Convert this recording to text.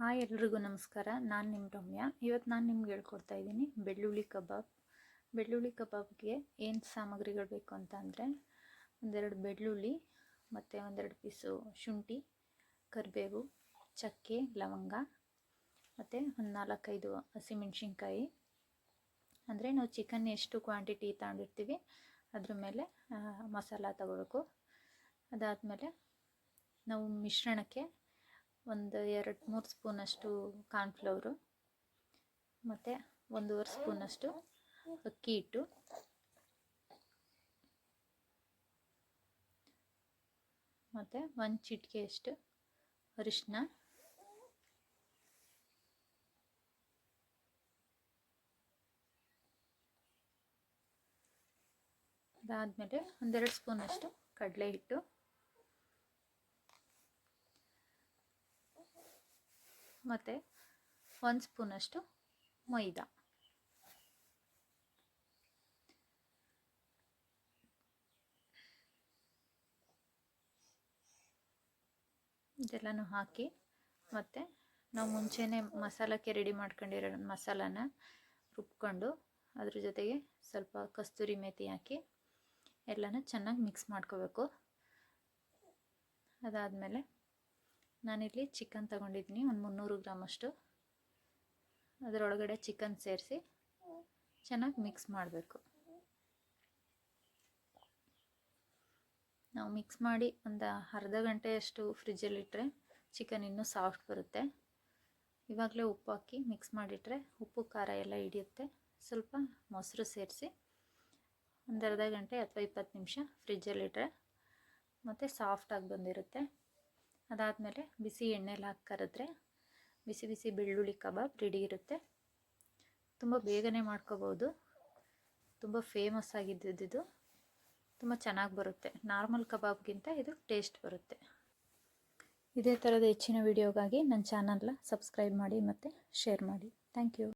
Hi ಎಲ್ರಿಗೂ ನಮಸ್ಕಾರ. ನಾನು ನಿಮ್ಮ ರಮ್ಯಾ. ಇವತ್ತು ನಾನು ನಿಮ್ಗೆ ಹೇಳ್ಕೊಡ್ತಾ ಇದ್ದೀನಿ ಬೆಳ್ಳುಳ್ಳಿ ಕಬಾಬ್. ಬೆಳ್ಳುಳ್ಳಿ ಕಬಾಬ್ಗೆ ಏನು ಸಾಮಗ್ರಿಗಳು ಬೇಕು ಅಂತ ಅಂದರೆ ಒಂದೆರಡು ಬೆಳ್ಳುಳ್ಳಿ, ಮತ್ತು ಒಂದೆರಡು ಪೀಸು ಶುಂಠಿ, ಕರಿಬೇವು, ಚಕ್ಕೆ, ಲವಂಗ, ಮತ್ತು ಒಂದು ನಾಲ್ಕೈದು ಹಸಿಮೆಣ್ಸಿನ್ಕಾಯಿ. ಅಂದರೆ ನಾವು ಚಿಕನ್ ಎಷ್ಟು ಕ್ವಾಂಟಿಟಿ ತಗೊಂಡಿರ್ತೀವಿ, ಅದ್ರ ಮೇಲೆ ಮಸಾಲ ತಗೋಬೇಕು ಅದಾದಮೇಲೆ ನಾವು ಮಿಶ್ರಣಕ್ಕೆ ಒಂದು ಎರಡು ಮೂರು ಸ್ಪೂನಷ್ಟು ಕಾರ್ನ್ಫ್ಲವರು, ಮತ್ತು ಒಂದೂವರೆ ಸ್ಪೂನಷ್ಟು ಅಕ್ಕಿ ಹಿಟ್ಟು. ಮತ್ತು ಒಂದು ಚಿಟಿಕೆಯಷ್ಟು ಅರಿಶಿನ ಅದಾದಮೇಲೆ ಒಂದೆರಡು ಸ್ಪೂನಷ್ಟು ಕಡಲೆ ಹಿಟ್ಟು ಮತ್ತು ಒಂದು ಸ್ಪೂನಷ್ಟು ಮೈದಾ. ಇದೆಲ್ಲನೂ ಹಾಕಿ ಮತ್ತು ನಾವು ಮುಂಚೆನೇ ಮಸಾಲಕ್ಕೆ ರೆಡಿ ಮಾಡ್ಕೊಂಡಿರೋ ಮಸಾಲಾನ ರುಬ್ಕೊಂಡು ಅದ್ರ ಜೊತೆಗೆ ಸ್ವಲ್ಪ ಕಸ್ತೂರಿ ಮೇಥಿ ಹಾಕಿ ಎಲ್ಲನೂ ಚೆನ್ನಾಗಿ ಮಿಕ್ಸ್ ಮಾಡ್ಕೋಬೇಕು. ಅದಾದಮೇಲೆ ನಾನಿಲ್ಲಿ ಚಿಕನ್ ತಗೊಂಡಿದ್ದೀನಿ, ಒಂದು ಮುನ್ನೂರು ಗ್ರಾಮಷ್ಟು ಅದರೊಳಗಡೆ ಚಿಕನ್ ಸೇರಿಸಿ ಚೆನ್ನಾಗಿ ಮಿಕ್ಸ್ ಮಾಡಬೇಕು. ನಾವು ಮಿಕ್ಸ್ ಮಾಡಿ ಒಂದು ಅರ್ಧ ಗಂಟೆಯಷ್ಟು ಫ್ರಿಜ್ಜಲ್ಲಿಟ್ಟರೆ ಚಿಕನ್ ಇನ್ನೂ ಸಾಫ್ಟ್ ಬರುತ್ತೆ. ಇವಾಗಲೇ ಉಪ್ಪು ಹಾಕಿ ಮಿಕ್ಸ್ ಮಾಡಿಟ್ರೆ ಉಪ್ಪು, ಖಾರ ಎಲ್ಲ ಹಿಡಿಯುತ್ತೆ. ಸ್ವಲ್ಪ ಮೊಸರು ಸೇರಿಸಿ ಒಂದು ಅರ್ಧ ಗಂಟೆ ಅಥವಾ ಇಪ್ಪತ್ತು ನಿಮಿಷ ಫ್ರಿಜ್ಜಲ್ಲಿಟ್ಟರೆ ಮತ್ತು ಸಾಫ್ಟಾಗಿ ಬಂದಿರುತ್ತೆ. ಅದಾದಮೇಲೆ ಬಿಸಿ ಎಣ್ಣೆಲಿ ಹಾಕಿ ಕರೆದ್ರೆ ಬಿಸಿ ಬಿಸಿ ಬೆಳ್ಳುಳ್ಳಿ ಕಬಾಬ್ ರೆಡಿ ಇರುತ್ತೆ. ತುಂಬ ಬೇಗನೆ ಮಾಡ್ಕೋಬೋದು. ತುಂಬ ಫೇಮಸ್ ಆಗಿದ್ದಿದ್ದು ತುಂಬ ಚೆನ್ನಾಗಿ ಬರುತ್ತೆ. ನಾರ್ಮಲ್ ಕಬಾಬ್ಗಿಂತ ಇದು ಟೇಸ್ಟ್ ಬರುತ್ತೆ. ಇದೇ ಥರದ ಹೆಚ್ಚಿನ ವಿಡಿಯೋಗಾಗಿ ನನ್ನ ಚಾನಲ್ನ ಸಬ್ಸ್ಕ್ರೈಬ್ ಮಾಡಿ ಮತ್ತು ಶೇರ್ ಮಾಡಿ. Thank you